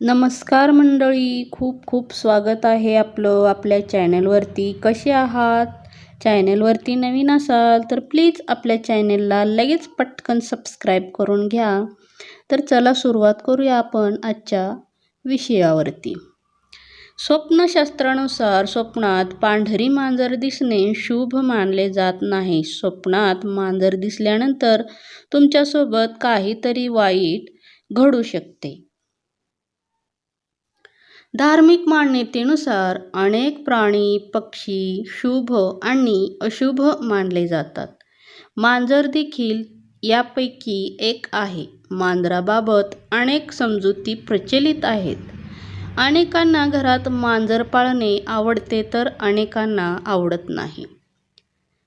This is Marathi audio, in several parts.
नमस्कार मंडळी खूप खूप स्वागत आहे आपलं आपल्या चॅनलवरती. कसे आहात? चॅनलवरती नवीन असाल तर प्लीज आपल्या चॅनलला लगेच पटकन सबस्क्राईब करून घ्या. तर चला सुरुवात करूया आपण आजच्या विषयावरती. स्वप्नशास्त्रानुसार स्वप्नात पांढरी मांजर दिसणे शुभ मानले जात नाही. स्वप्नात मांजर दिसल्यानंतर तुमच्यासोबत काहीतरी वाईट घडू शकते. धार्मिक मान्यतेनुसार अनेक प्राणी पक्षी शुभ आणि अशुभ मानले जातात. मांजर देखील यापैकी एक आहे. मांजराबाबत अनेक समजुती प्रचलित आहेत. अनेकांना घरात मांजर पाळणे आवडते तर अनेकांना आवडत नाही.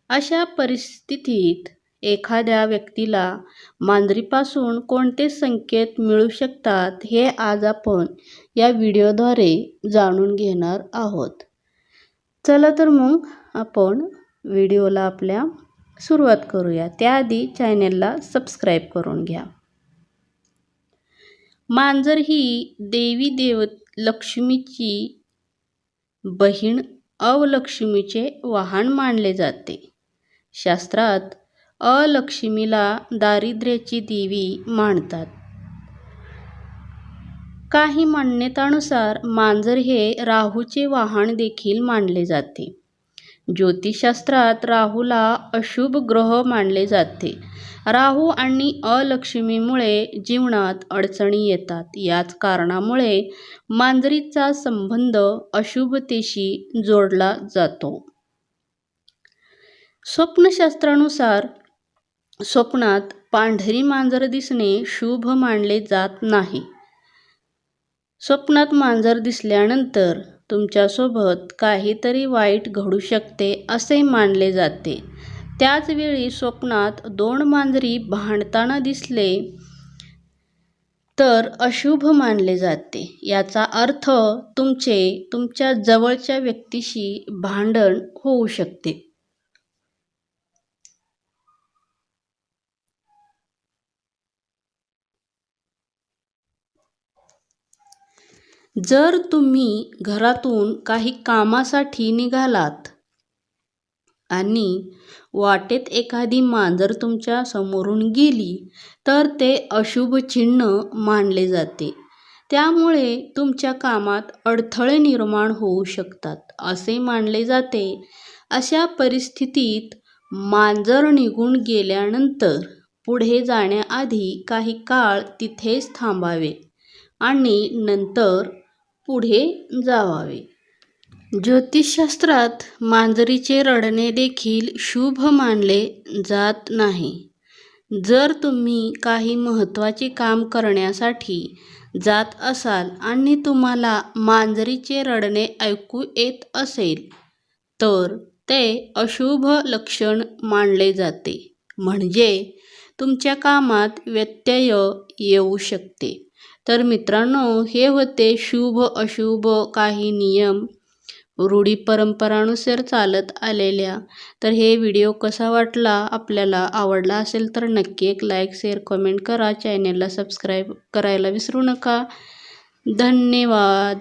अशा परिस्थितीत एखाद्या व्यक्तीला मांजरीपासून कोणते संकेत मिळू शकतात हे आज आपण या व्हिडिओद्वारे जाणून घेणार आहोत. चला तर मग आपण व्हिडिओला आपल्या सुरुवात करूया. त्याआधी चॅनेलला सबस्क्राईब करून घ्या. मांजर ही देवी देव लक्ष्मीची बहीण अवलक्ष्मीचे वाहन मानले जाते. शास्त्रात अलक्ष्मीला दारिद्र्याची देवी मानतात. काही मान्यतानुसार मांजर हे राहूचे वाहन देखील मानले जाते. ज्योतिषशास्त्रात राहूला अशुभ ग्रह मानले जाते. राहू आणि अलक्ष्मीमुळे जीवनात अडचणी येतात. याच कारणामुळे मांजरीचा संबंध अशुभतेशी जोडला जातो. स्वप्नशास्त्रानुसार स्वप्नात पांढरी मांजर दिसणे शुभ मानले जात नाही. स्वप्नात मांजर दिसल्यानंतर तुमच्यासोबत काहीतरी वाईट घडू शकते असे मानले जाते. त्याचवेळी स्वप्नात दोन मांजरी भांडताना दिसले तर अशुभ मानले जाते. याचा अर्थ तुमचे तुमच्या जवळच्या व्यक्तीशी भांडण होऊ शकते. जर तुम्ही घरातून काही कामासाठी निघालात आणि वाटेत एखादी मांजर तुमच्या समोरून गेली तर ते अशुभ चिन्ह मानले जाते. त्यामुळे तुमच्या कामात अडथळे निर्माण होऊ शकतात असे मानले जाते. अशा परिस्थितीत मांजर निघून गेल्यानंतर पुढे जाण्याआधी काही काळ तिथेच थांबावे आणि नंतर पुढे जावावे. ज्योतिषशास्त्रात मांजरीचे रडणे देखील शुभ मानले जात नाही. जर तुम्ही काही महत्त्वाचे काम करण्यासाठी जात असाल आणि तुम्हाला मांजरीचे रडणे ऐकू येत असेल तर ते अशुभ लक्षण मानले जाते. म्हणजे तुमच्या कामात व्यत्यय येऊ शकते. तर मित्रांनो हे होते शुभ अशुभ काही नियम. रूढी परंपरानुसार चालत आलेल्या. तर हे व्हिडिओ कसा वाटला आपल्याला आवडला असेल तर नक्की एक लाईक शेअर कमेंट करा. चॅनेलला सबस्क्राईब करायला विसरू नका. धन्यवाद.